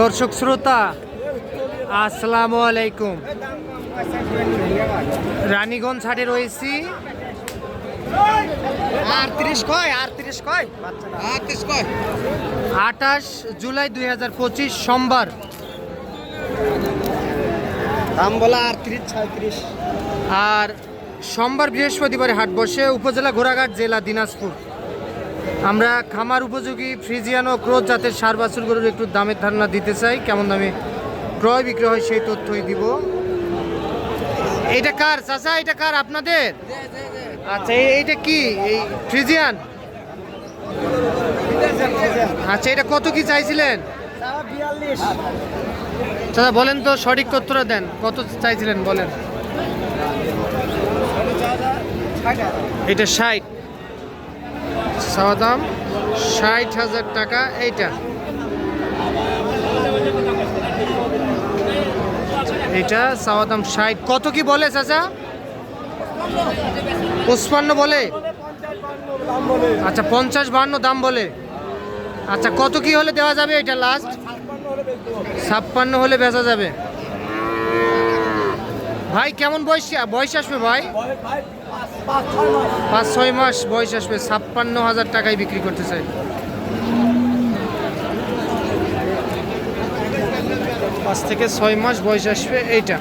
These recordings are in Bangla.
দর্শক শ্রোতা আসসালামু আলাইকুম। রানীগঞ্জ হাটে রয়েছি। আটত্রিশ কয় আটত্রিশ কয়? কয়। আঠাশ জুলাই দুই হাজার পঁচিশ সোমবার। দাম বলা আর সোমবার বৃহস্পতিবার হাট বসে উপজেলা ঘোড়াঘাট জেলা দিনাজপুর। আমরা খামার উপযোগী ফ্রিজিয়ান ও ক্রোজ জাতের সার বাছুর গরুর একটু দামের ধারণা দিতে চাই। কেমন দামে ক্রয় বিক্রয় হয় সেই তথ্যই দিব। এটা কার? চাচা এটা কার আপনাদের? আচ্ছা এইটা কি? এই ফ্রিজিয়ান? আচ্ছা এটা কত কি চাইছিলেন? চাচা, বলেন তো সঠিক তথ্যটা দেন। কত চাইছিলেন, বলেন। এটা ষাট। চাওয়া দাম ষাট হাজার টাকা এইটা। এটা চাওয়া ষাট। কত কি বলে চাচা? পঁচপান্ন বলে? আচ্ছা পঞ্চাশ বান্ন দাম বলে। আচ্ছা কত কি হলে দেওয়া যাবে এটা লাস্ট ছাপ্পান্ন হলে বেচা যাবে। ভাই, কেমন বয়স? বয়স আসবে ভাই? পাঁচ ছয় মাস বয়স আসবে ছাপ্পান্ন হাজার টাকায় বিক্রি করতে চাই। পাঁচ থেকে ছয় মাস বয়স আসবে এইটা।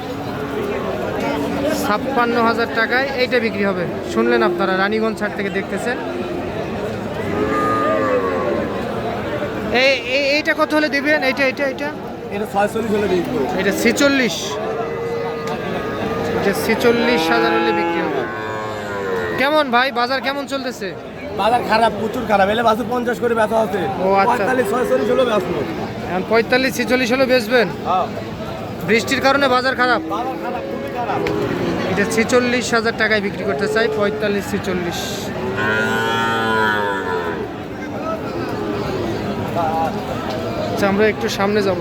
ছাপ্পান্ন হাজার টাকায় এইটা বিক্রি হবে। শুনলেন আপনারা রানীগঞ্জ ছাড় থেকে দেখতেছেন। এই এই- এইটা কত হলে দিবেন? এইটা এইটা এইটা? এটা হলে এটা ছেচল্লিশ। এটা ছেচল্লিশ হাজার হলে বিক্রি হবে। কেমন ভাই? বাজার কেমন চলতেছে? বাজার খারাপ প্রচুর খারাপ। এলে বাসে পঞ্চাশ করে ব্যথা হচ্ছে ও, আচ্ছা। পঁয়তাল্লিশ ছয়চল্লিশ হলে ব্যস্ত। এখন পঁয়তাল্লিশ ছেচল্লিশ হলে বেচবেন? বৃষ্টির কারণে বাজার খারাপ। এটা ছেচল্লিশ হাজার টাকায় বিক্রি করতে চাই পঁয়তাল্লিশ ছেচল্লিশ। আচ্ছা আমরা একটু সামনে যাব।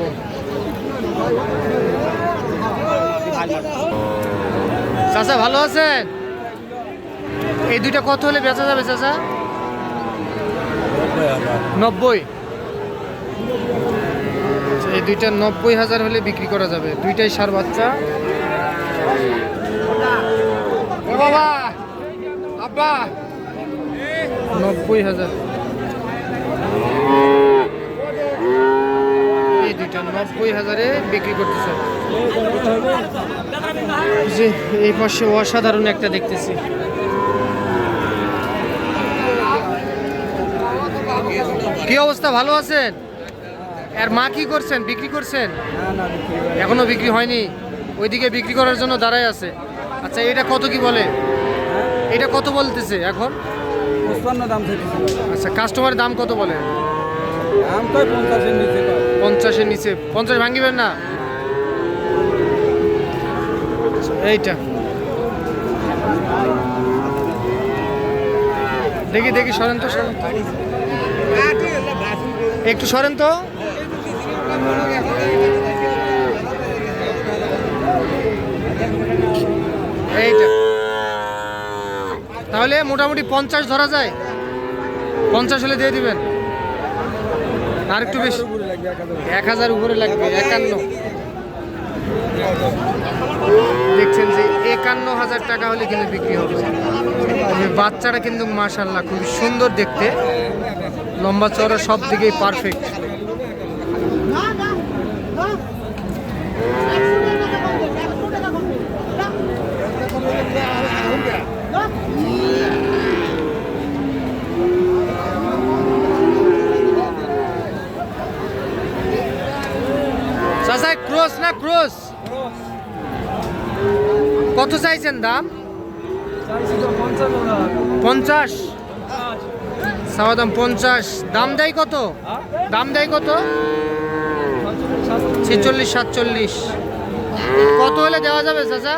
চাচা ভালো আছেন? এই দুইটা কত হলে বেচা যাবে চাচা? নব্বই আচ্ছা, এই দুইটা নব্বই হাজার হলে বিক্রি করা যাবে। দুইটাই সার বাচ্চা। বাবা! আব্বা! নব্বই হাজার। এই দুইটা নব্বই হাজারে বিক্রি করতেছে। যে এই পাশে অসাধারণ একটা দেখতেছি। কি অবস্থা? ভালো আছেন? আর মা কি করছেন? বিক্রি করছেন? এখনও বিক্রি হয়নি। ওইদিকে বিক্রি করার জন্য দাঁড়ায় আছে। আচ্ছা এটা কত কি বলে? এটা কত বলতেছে এখন? দাম আচ্ছা কাস্টমারের দাম কত বলে? পঞ্চাশের নিচে পঞ্চাশ ভাঙিবেন না? এইটা। দেখি দেখি সরেন তো সরেন। একটু সরেন তো। এইটা তাহলে মোটামুটি পঞ্চাশ ধরা যায়। পঞ্চাশ হলে দিয়ে দিবেন। আর একটু বেশি। এক হাজার উপরে লাগবে, একান্ন। দেখছেন যে একান্ন হাজার টাকা হলে কিন্তু বিক্রি হবে। বাচ্চারা কিন্তু মাশাল্লাহ খুব সুন্দর দেখতে। লম্বা চড়া সব দিকেই পারফেক্ট চাচা ক্রস না ক্রস কত চাইছেন দাম? পঞ্চাশ। সাওয়া দাম পঞ্চাশ। দাম দেয় কত? দাম দেয় কত? ছেচল্লিশ, সাতচল্লিশ। কত হলে দেওয়া যাবে, চাচা?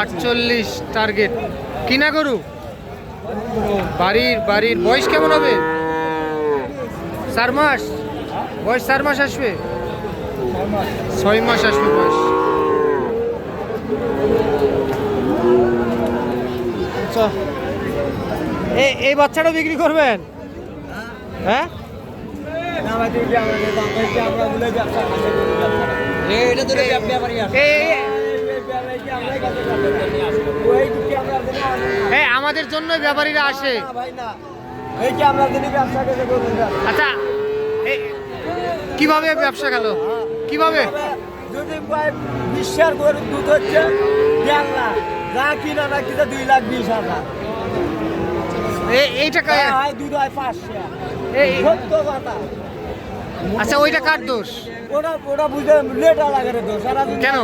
আটচল্লিশে টার্গেট। কিনা গরু? বাড়ির বাড়ির। বয়স কেমন হবে? চার মাস? বয়স চার মাস আসবে? ছয় মাস আসবে বয়স। এই এই বাচ্চাটা বিক্রি করবেন? হ্যাঁ? আমাদের জন্য ব্যাপারীরা আসে। আচ্ছা এই কীভাবে ব্যবসা গেল? কীভাবে? যদি প্রায় গরুর দুধ হচ্ছে দেড় লাখ। যা কিনা না কিনা দুই লাখ বিশ হাজার। এই- এইটা কা- যা হয় দুধ হয় পাঁচশো। সত্য কথা। আচ্ছা ওইটা কার দোষ? ওটা ওটা বুঝে লেটা লাগে রে দোষ। কেন?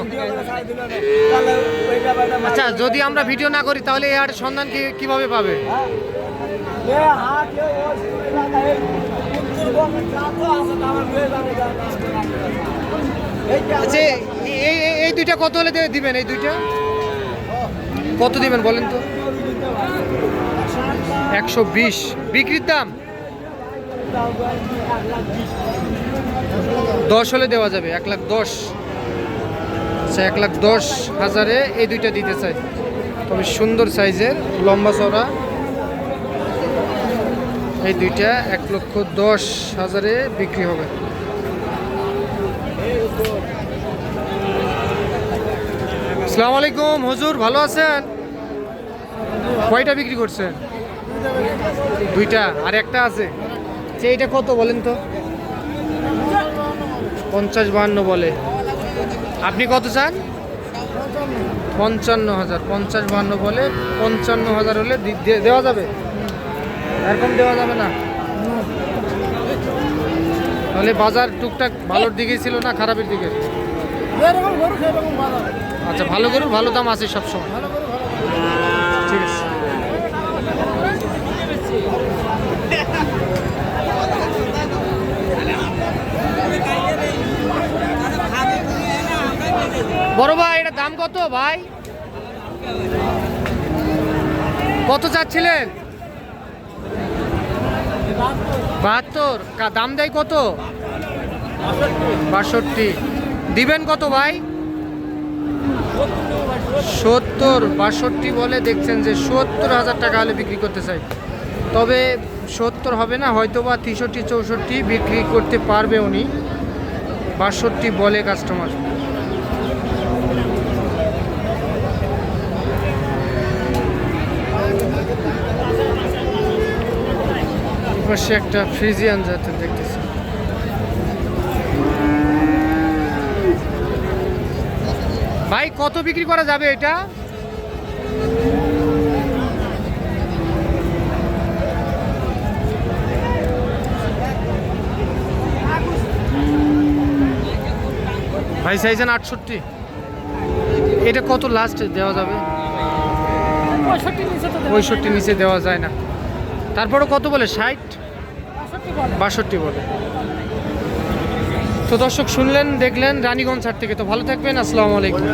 আচ্ছা যদি আমরা ভিডিও না করি তাহলে এই হাটের সন্ধান কি কীভাবে পাবে? হ্যাঁ? আচ্ছা এই দুইটা কত হলে দিবেন, এই দুইটা? কত দিবেন বলেন তো? একশো বিশ। বিক্রির দাম? দশ হলে দেওয়া যাবে, এক লাখ দশ। আচ্ছা এক লাখ দশ হাজারে এই দুইটা দিতে চাই। তবে সুন্দর সাইজের, লম্বা চড়া এই দুইটা এক লক্ষ দশ হাজারে বিক্রি হবে। আসসালামু আলাইকুম হুজুর ভালো আছেন? কয়টা বিক্রি করছেন? দুইটা আর একটা আছে? যে এইটা কত বলেন তো? পঞ্চাশ বাহান্ন বলে। আপনি কত চান? পঞ্চান্ন হাজার পঞ্চাশ বাহান্ন বলে পঞ্চান্ন হাজার হলে দেওয়া যাবে? এরকম দেওয়া যাবে না? তাহলে বাজার টুকটাক ভালোর দিকে ছিল না খারাপের দিকে? আচ্ছা ভালো গরুর ভালো দাম আছে সবসময়। আছে। বড় ভাই, এটা দাম কত ভাই? কত চাচ্ছিলেন? বাহাত্তর। দাম দেয় কত? বাষট্টি। দিবেন কত ভাই? সত্তর, বাষট্টি বলে দেখছেন যে সত্তর হাজার টাকা হলে বিক্রি করতে চাই। তবে সত্তর হবে না হয়তো বা তেষট্টি, চৌষট্টি বিক্রি করতে পারবে উনি। বাষট্টি বলে কাস্টমার একটা ফ্রিজিয়ান জাতের দেখতেছি ভাই, কত বিক্রি করা যাবে এটা? ভাই চাইছেন আটষট্টি। এটা কত লাস্ট দেওয়া যাবে? পঁয়ষট্টি নিচে দেওয়া যায় না। তারপরও কত বলে? ষাট? বাষট্টি বলে। তো দর্শক শুনলেন দেখলেন রানীগঞ্জ হাট থেকে। তো ভালো থাকবেন আসসালামু আলাইকুম।